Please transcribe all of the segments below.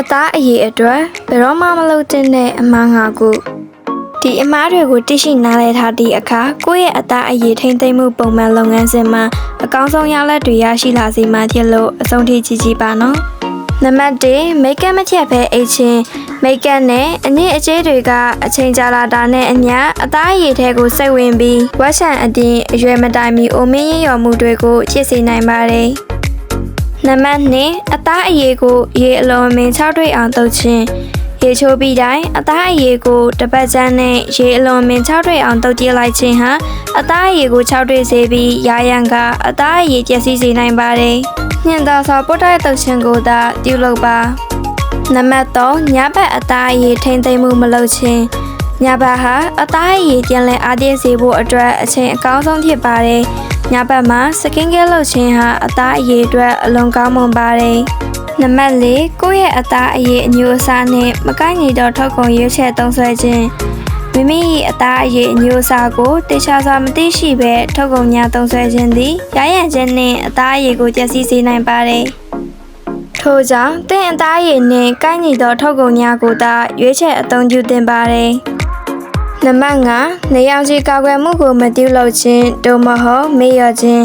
အသားအရေးအတွက်ဘယ်တော့မှမလုပ်သင့်တဲ့အမှားငါကိုဒီအမားတွေကိုသိရှိနားလည်ထားသည့်အခါကိုယ့်ရဲ့အသားအရေးထိမ့်သိမ်းမှုပုံမှန်လုပ်ငန်းစဉ်မှာအကောင်းဆုံးရလဒ်တွေရရှိလာစေမှာဖြစ်လို့အဆုံးထိကြည့်ကြည့်ပါနော်နံပါတ်1မိတ်ကပ်မချက်ပဲအိတ်ချင်းမိတ်ကပ်နဲ့အညစ်အကြေးတွေကအချိန်ကြာလာတာနဲ့အမျှအသားအရည်ထဲကိုစိတ်ဝင်ပြီးဝက်ဆန်အပြင်အရွယ်မတိုင်မီအိုမင်းရရော်မှုတွေကိုဖြစ်စေနိုင်ပါတယ်။ နံပါတ်2အသားအရည်ကိုရေအလုံးအမင်း6တွေ့အောင်တုပ်ခြင်းရေချိုးပြီးတိုင်းအသားအရည်ကိုတစ်ပတ်ချမ်းနဲ့ရေအလုံးအမင်း6တွေ့အောင်တုပ်ကြည့်လိုက်ခြင်းဟာအသားအရည်ကို6တွေ့စေပြီးရာရန်ကအသားအရည်ကျက်စီစေနိုင်ပါတယ်။ညင်သာစွာပုတ်တိုက်တုပ်ခြင်းကိုသာပြုလုပ်ပါ။နံပါတ်3ညဘက်အသားအရည်ထိမ့်သိမ့်မှုမလုပ်ခြင်းညဘက်ဟာအသားအရည်ပြန်လည်အားပြည့်စေဖို့အတွက်အချိန်အကောင်းဆုံးဖြစ်ပါတယ် ညဘက်မှာစကင်ကဲလုပ်ခြင်းဟာအသားအရည်အတွက်အလွန်ကောင်းမွန်ပါတယ်နံပါတ်4ကိုယ့်ရဲ့အသားအရည်အညိုအစားနဲ့မကိုက်ညီတော့ထုတ်ကုန်ရွေးချယ်သုံးစွဲခြင်းမိမိ၏အသားအရည်အညိုအစားကိုတေချာစွာမသိရှိဘဲထုတ်ကုန်များသုံးစွဲခြင်းသည်ရရန်ခြင်းနှင့်အသားအရည်ကိုကျက်စီစေနိုင်ပါတယ်ထို့ကြောင့်တင့်အသားရည်နှင့်ကိုင်းညီသောထုတ်ကုန်များကိုသာရွေးချယ်အသုံးပြုသင့်ပါတယ်။ နံပါတ်5နေရောင်ခြည်ကာကွယ်မှုကိုမပြုလုပ်ခြင်းသို့မဟုတ်မေ့လျော့ခြင်း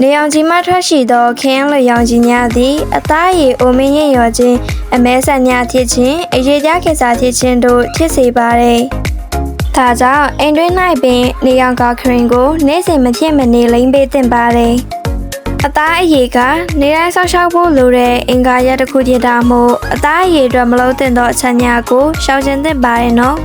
နေရောင်ခြည်မှထွက်ရှိသောခင်းလျောင်ခြည်များသည်အသားရည်အိုမင်းရင်လျော်ခြင်းအမဲဆက်များဖြစ်ခြင်းအရေးကြခေစာဖြစ်ခြင်းတို့ဖြစ်စေပါတယ်။ဒါကြောင့်အိမ်တွင်း၌ပင်နေရောင်ကာခရင်ကိုနေ့စဉ်မဖြစ်မနေလိမ့်ပေးသင့်ပါတယ်။အသားအရည်ကနေတိုင်းဆောက်ရှောက်ဖို့လိုတဲ့အင်္ဂါရက်တစ်ခုဖြစ်တာမို့အသားအရည်အတွက်မလုံးသင့်သောအချက်များကိုရှောင်ကျဉ်သင့်ပါတယ်နော်